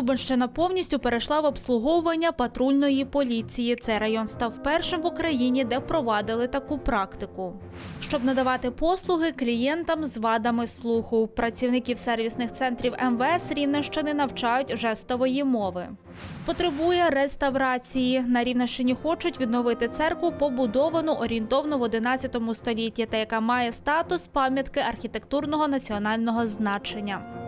Дубенщина повністю перейшла в обслуговування патрульної поліції. Цей район став першим в Україні, де впровадили таку практику. Щоб надавати послуги клієнтам з вадами слуху, працівників сервісних центрів МВС Рівненщини навчають жестової мови. Потребує реставрації. На Рівненщині хочуть відновити церкву, побудовану орієнтовно в 11 столітті, та яка має статус пам'ятки архітектурного національного значення.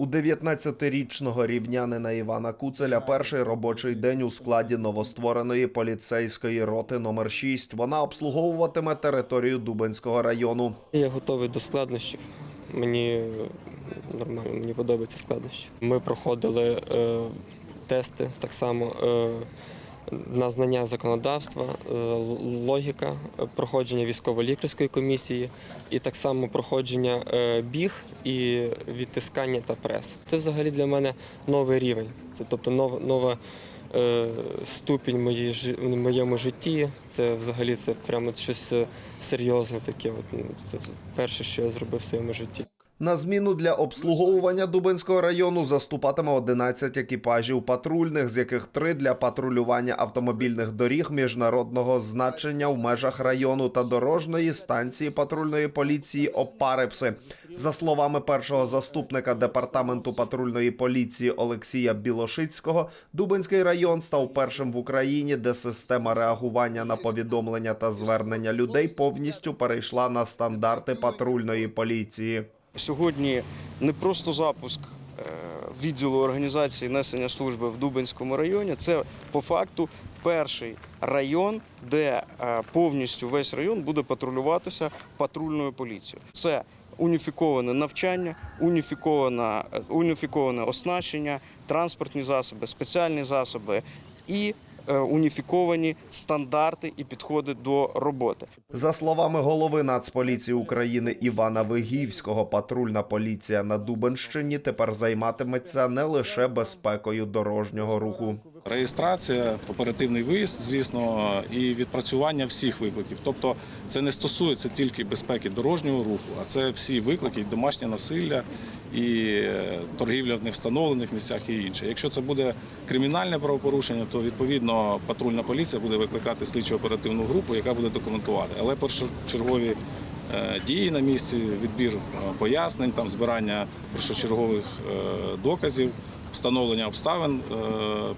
У 19-річного рівнянина Івана Куцеля перший робочий день у складі новоствореної поліцейської роти номер 6 Вона обслуговуватиме територію Дубенського району. Я готовий до складнощів. Мені нормально, мені подобаються складнощі. Ми проходили е, тести так само е, на знання законодавства, е, логіка, е, проходження військово-лікарської комісії і так само проходження е, біг і відтискання та прес. Це взагалі для мене новий рівень. Це тобто нова, нова ступінь моїй в моєму житті. Це взагалі це прямо щось серйозне таке. Ну, це перше, що я зробив в своєму житті. На зміну для обслуговування Дубенського району заступатиме 11 екіпажів патрульних, з яких три для патрулювання автомобільних доріг міжнародного значення в межах району та дорожньої станції патрульної поліції Опарипси. За словами першого заступника департаменту патрульної поліції Олексія Білошицького, Дубенський район став першим в Україні, де система реагування на повідомлення та звернення людей повністю перейшла на стандарти патрульної поліції. Сьогодні не просто запуск е, відділу організації несення служби в Дубенському районі. Це по факту перший район, де е, повністю весь район буде патрулюватися патрульною поліцією. Це уніфіковане навчання, уніфіковане, уніфіковане оснащення, транспортні засоби, спеціальні засоби і уніфіковані стандарти і підходи до роботи. За словами голови Нацполіції України Івана Вигівського, патрульна поліція на Дубенщині тепер займатиметься не лише безпекою дорожнього руху. Реєстрація, оперативний виїзд, звісно, і відпрацювання всіх викликів. Тобто це не стосується тільки безпеки дорожнього руху, а це всі виклики, домашнє насилля і е, торгівля в невстановлених місцях і інше. Якщо це буде кримінальне правопорушення, то відповідно патрульна поліція буде викликати слідчо оперативну групу, яка буде документувати. Але першочергові е, дії на місці, відбір е, пояснень, там збирання першочергових доказів встановлення обставин е,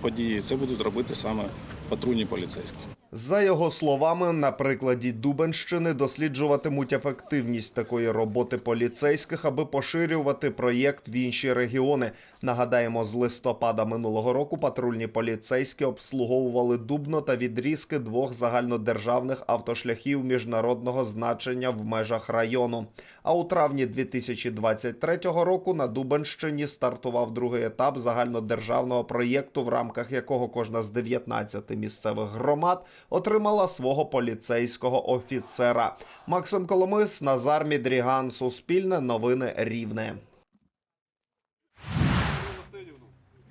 події, це будуть робити саме патрульні поліцейські. За його словами, на прикладі Дубенщини досліджуватимуть ефективність такої роботи поліцейських, аби поширювати проєкт в інші регіони. Нагадаємо, з листопада минулого року патрульні поліцейські обслуговували Дубно та відрізки двох загальнодержавних автошляхів міжнародного значення в межах району. А у травні 2023 року на Дубенщині стартував другий етап загальнодержавного проєкту, в рамках якого кожна з 19 місцевих громад отримала свого поліцейського офіцера. Максим Коломис, Назар Мідріган, Суспільне, Новини Рівне.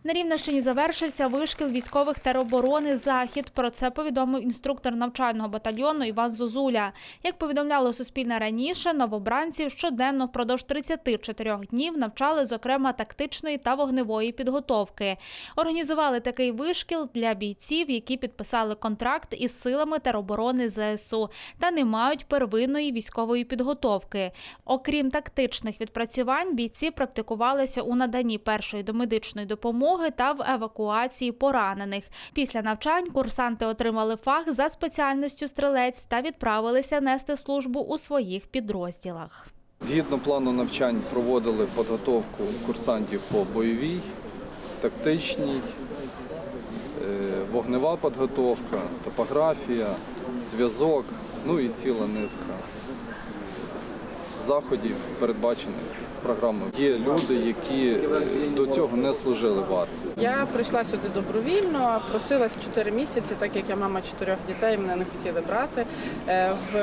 На Рівненщині завершився вишкіл військових тероборони Захід. Про це повідомив інструктор навчального батальйону Іван Зозуля. Як повідомляло Суспільне раніше, новобранців щоденно впродовж 34 днів навчали, зокрема, тактичної та вогневої підготовки. Організували такий вишкіл для бійців, які підписали контракт із силами тероборони ЗСУ та не мають первинної військової підготовки. Окрім тактичних відпрацювань, бійці практикувалися у наданні першої домедичної допомоги та в евакуації поранених. Після навчань курсанти отримали фах за спеціальністю стрілець та відправилися нести службу у своїх підрозділах. Згідно плану навчань проводили підготовку курсантів по бойовій, тактичній, е, вогнева підготовка, топографія, зв'язок, ну і ціла низка заходів, передбачених програмою. Є люди, які до цього не служили в армії. Я прийшла сюди добровільно, просилась 4 місяці, так як я мама чотирьох дітей, мене не хотіли брати. Е, В,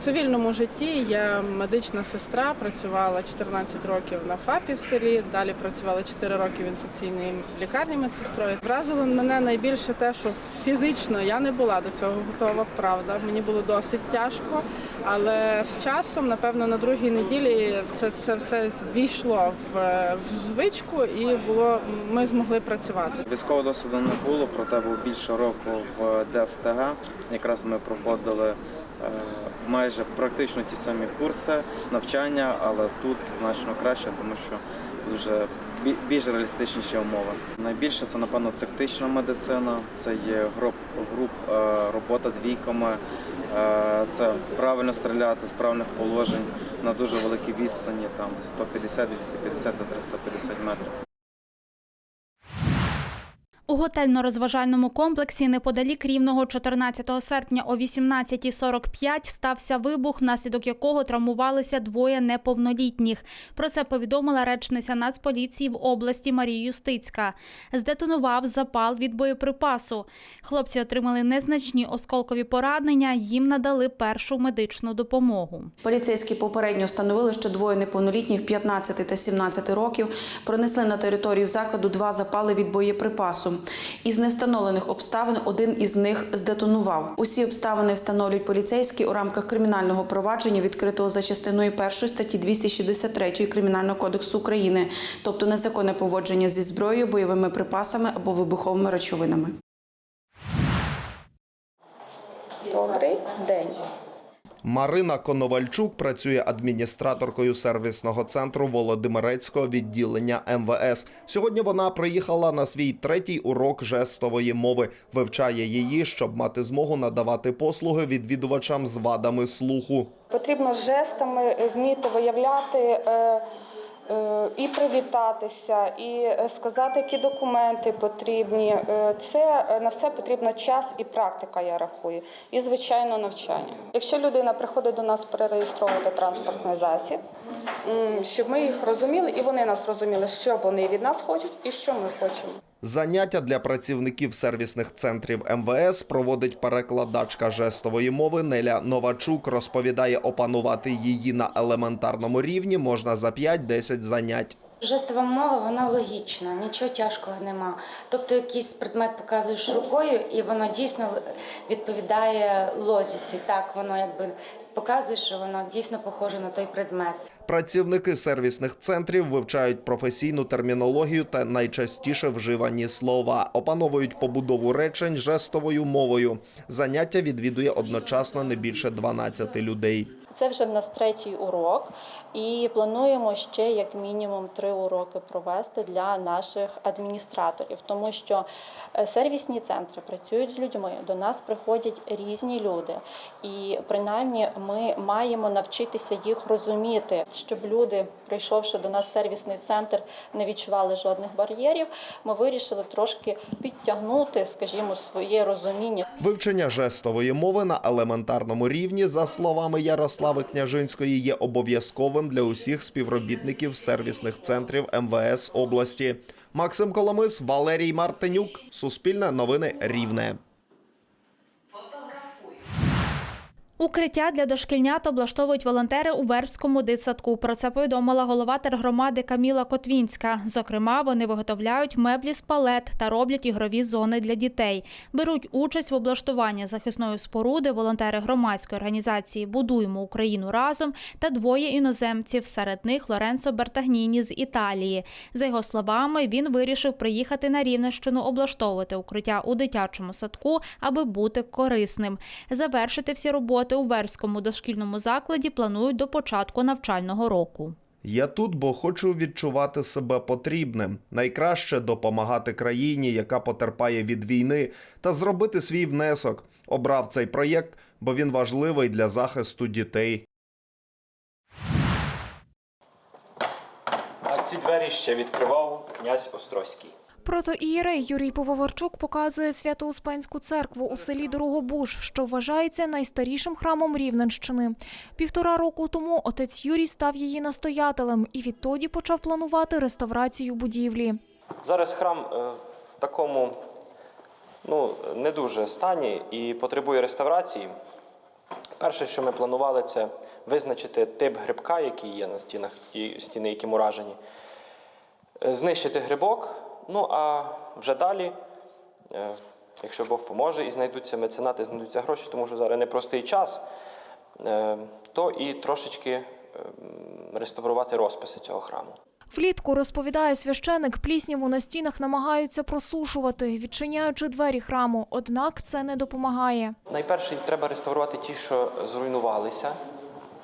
цивільному житті я медична сестра, працювала 14 років на ФАПі в селі, далі працювала 4 роки в інфекційній лікарні медсестрою. Вразило мене найбільше те, що фізично я не була до цього готова, правда. Мені було досить тяжко, але з часом, напевно, на другій неділі це, це все війшло в, в звичку і було, ми змогли працювати. Військового досвіду не було, проте був більше року в ДФТГ. Якраз ми проходили майже практично ті самі курси навчання, але тут значно краще, тому що дуже більш реалістичніші умови. Найбільше це, напевно, тактична медицина, це є груп, груп е, робота двійками, е, це правильно стріляти з правильних положень на дуже великій відстані, там 150, 250 та 350 метрів. У готельно-розважальному комплексі неподалік Рівного 14 серпня о 18.45 стався вибух, внаслідок якого травмувалися двоє неповнолітніх. Про це повідомила речниця Нацполіції в області Марія Юстицька. Здетонував запал від боєприпасу. Хлопці отримали незначні осколкові поранення, їм надали першу медичну допомогу. Поліцейські попередньо встановили, що двоє неповнолітніх 15 та 17 років пронесли на територію закладу два запали від боєприпасу. Із невстановлених обставин один із них здетонував. Усі обставини встановлюють поліцейські у рамках кримінального провадження, відкритого за частиною 1 статті 263 Кримінального кодексу України, тобто незаконне поводження зі зброєю, бойовими припасами або вибуховими речовинами. Добрий день. Марина Коновальчук працює адміністраторкою сервісного центру Володимирецького відділення МВС. Сьогодні вона приїхала на свій третій урок жестової мови, вивчає її, щоб мати змогу надавати послуги відвідувачам з вадами слуху. Потрібно жестами вміти виявляти е, і привітатися, і е, сказати, які документи потрібні. Е, Це е, на все потрібно час і практика, я рахую, і звичайно навчання. Якщо людина приходить до нас перереєстровувати транспортний засіб, щоб ми їх розуміли, і вони нас розуміли, що вони від нас хочуть і що ми хочемо. Заняття для працівників сервісних центрів МВС проводить перекладачка жестової мови Неля Новачук. Розповідає, опанувати її на елементарному рівні можна за 5-10 занять. Жестова мова, вона логічна, нічого тяжкого нема. Тобто якийсь предмет показуєш рукою, і воно дійсно відповідає лозіці. Так, воно якби показує, що воно дійсно похоже на той предмет. Працівники сервісних центрів вивчають професійну термінологію та найчастіше вживані слова, опановують побудову речень жестовою мовою. Заняття відвідує одночасно не більше 12 людей. Це вже в нас третій урок, і плануємо ще як мінімум три уроки провести для наших адміністраторів, тому що е, сервісні центри працюють з людьми. До нас приходять різні люди, і принаймні ми маємо навчитися їх розуміти, щоб люди, прийшовши до нас в сервісний центр, не відчували жодних бар'єрів. Ми вирішили трошки підтягнути, скажімо, своє розуміння. Вивчення жестової мови на елементарному рівні, за словами Ярослави Княжинської, є обов'язковим для усіх співробітників сервісних центрів МВС області. Максим Коломис, Валерій Мартинюк, Суспільне новини Рівне. Укриття для дошкільнят облаштовують волонтери у Вербському дитсадку. Про це повідомила голова тергромади Каміла Котвінська. Зокрема, вони виготовляють меблі з палет та роблять ігрові зони для дітей. Беруть участь в облаштуванні захисної споруди волонтери громадської організації Будуємо Україну разом та двоє іноземців. Серед них Лоренцо Бертагніні з Італії. За його словами, він вирішив приїхати на Рівненщину облаштовувати укриття у дитячому садку, аби бути корисним. Завершити всі роботи у Вербському дошкільному закладі планують до початку навчального року. Я тут, бо хочу відчувати себе потрібним. Найкраще допомагати країні, яка потерпає від війни, та зробити свій внесок. Обрав цей проєкт, бо він важливий для захисту дітей. А ці двері ще відкривав князь Острозький. Протоієрей Юрій Пововарчук показує Свято-Успенську церкву у селі Дорогобуж, що вважається найстарішим храмом Рівненщини. Півтора року тому отець Юрій став її настоятелем і відтоді почав планувати реставрацію будівлі. Зараз храм е, в такому ну, не дуже стані і потребує реставрації. Перше, що ми планували, це визначити тип грибка, який є на стінах і стіни, які уражені, Е, знищити грибок. Ну а вже далі, е, якщо Бог поможе, і знайдуться меценати, знайдуться гроші, тому що зараз непростий час, е, то і трошечки е, реставрувати розписи цього храму. Влітку розповідає священик, плісняву на стінах намагаються просушувати, відчиняючи двері храму. Однак це не допомагає. Найперше треба реставрувати ті, що зруйнувалися,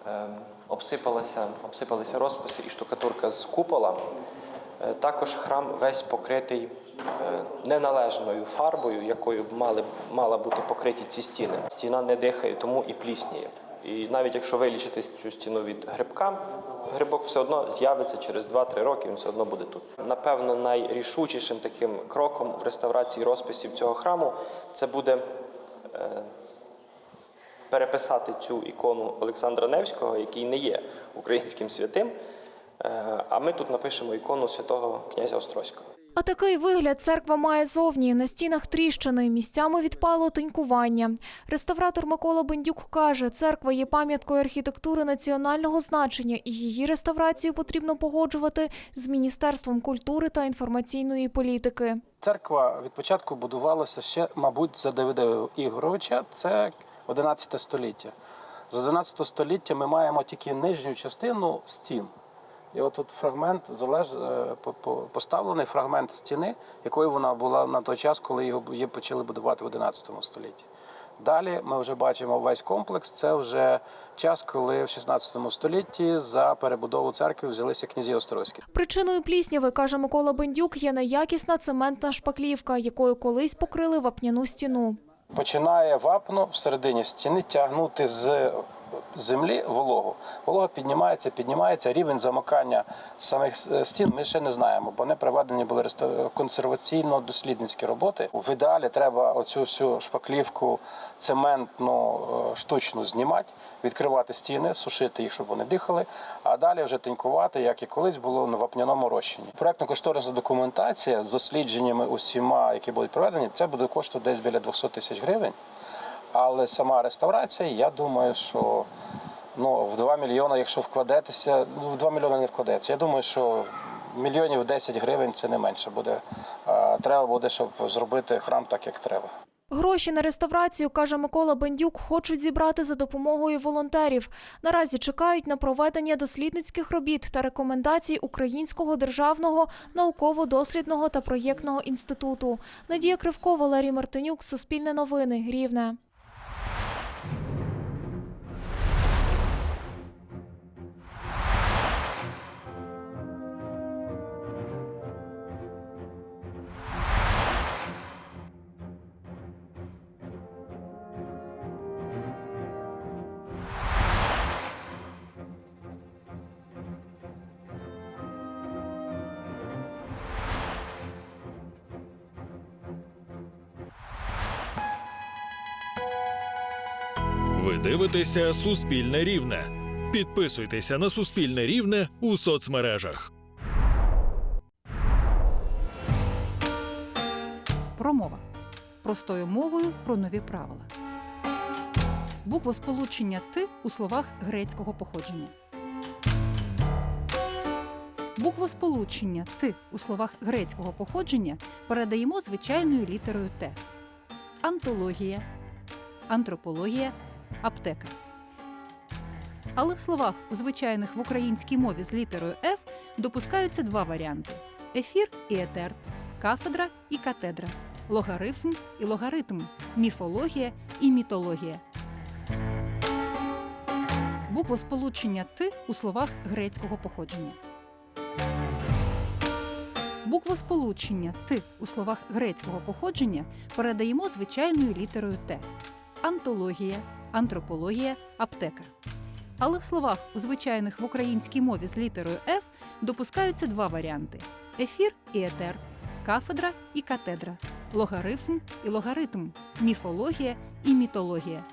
ем, обсипалися, обсипалися розписи і штукатурка з купола. Е, Також храм весь покритий е, неналежною фарбою, якою мали, мала бути покриті ці стіни. Стіна не дихає, тому і плісніє. І навіть якщо вилічити цю стіну від грибка, грибок все одно з'явиться через 2-3 роки, він все одно буде тут. Напевно, найрішучішим таким кроком в реставрації розписів цього храму це буде е, переписати цю ікону Олександра Невського, який не є українським святим. Е, А ми тут напишемо ікону святого князя Острозького. А такий вигляд церква має зовні. На стінах тріщини, місцями відпало тонькування. Реставратор Микола Бендюк каже, церква є пам'яткою архітектури національного значення, і її реставрацію потрібно погоджувати з Міністерством культури та інформаційної політики. Церква від початку будувалася ще, мабуть, за Давида Ігоровича. Це 11 століття. З 11 століття ми маємо тільки нижню частину стін. І от тут фрагмент залеж е, по- по- поставлений фрагмент стіни, якою вона була на той час, коли його почали будувати в 11 столітті. Далі ми вже бачимо весь комплекс. Це вже час, коли в 16 столітті за перебудову церкви взялися князі Острозькі. Причиною плісняви, каже Микола Бендюк, є неякісна цементна шпаклівка, якою колись покрили вапняну стіну. починає вапно всередині стіни тягнути з землі вологу. Волога піднімається, піднімається. Рівень замокання самих е, стін ми ще не знаємо, бо не проведені були консерваційно-дослідницькі роботи. В ідеалі треба оцю всю шпаклівку цементну е, штучну знімати, відкривати стіни, сушити їх, щоб вони дихали, а далі вже тинькувати, як і колись було на вапняному розчині. Проектно-кошторисна документація з дослідженнями усіма, які будуть проведені, це буде коштувати десь біля 200 тисяч гривень. Але сама реставрація, я думаю, що ну, в 2 мільйони, якщо вкладетеся, ну, в 2 мільйони не вкладеться. Я думаю, що мільйонів 10 гривень це не менше буде. Треба буде, щоб зробити храм так, як треба. Гроші на реставрацію, каже Микола Бендюк, хочуть зібрати за допомогою волонтерів. Наразі чекають на проведення дослідницьких робіт та рекомендацій Українського державного науково-дослідного та проєктного інституту. Надія Кривко, Валерій Мартинюк, Суспільне новини, Рівне. Дивитеся Суспільне Рівне. Підписуйтеся на Суспільне Рівне у соцмережах. Промова простою мовою про нові правила. Буквосполучення ти у словах грецького походження. Буквосполучення ти у словах грецького походження передаємо звичайною літерою Т. Антологія, антропологія, аптека. Але в словах, звичайних в українській мові з літерою Ф, допускаються два варіанти: ефір і етер, кафедра і катедра, логарифм і логаритм, міфологія і мітологія. Буквосполучення ти у словах грецького походження. Буквосполучення ти у словах грецького походження передаємо звичайною літерою Т. Антологія, антропологія, аптека. Але в словах, у звичайних в українській мові з літерою Ф, допускаються два варіанти: ефір і етер, кафедра і катедра, логарифм і логаритм, міфологія і мітологія.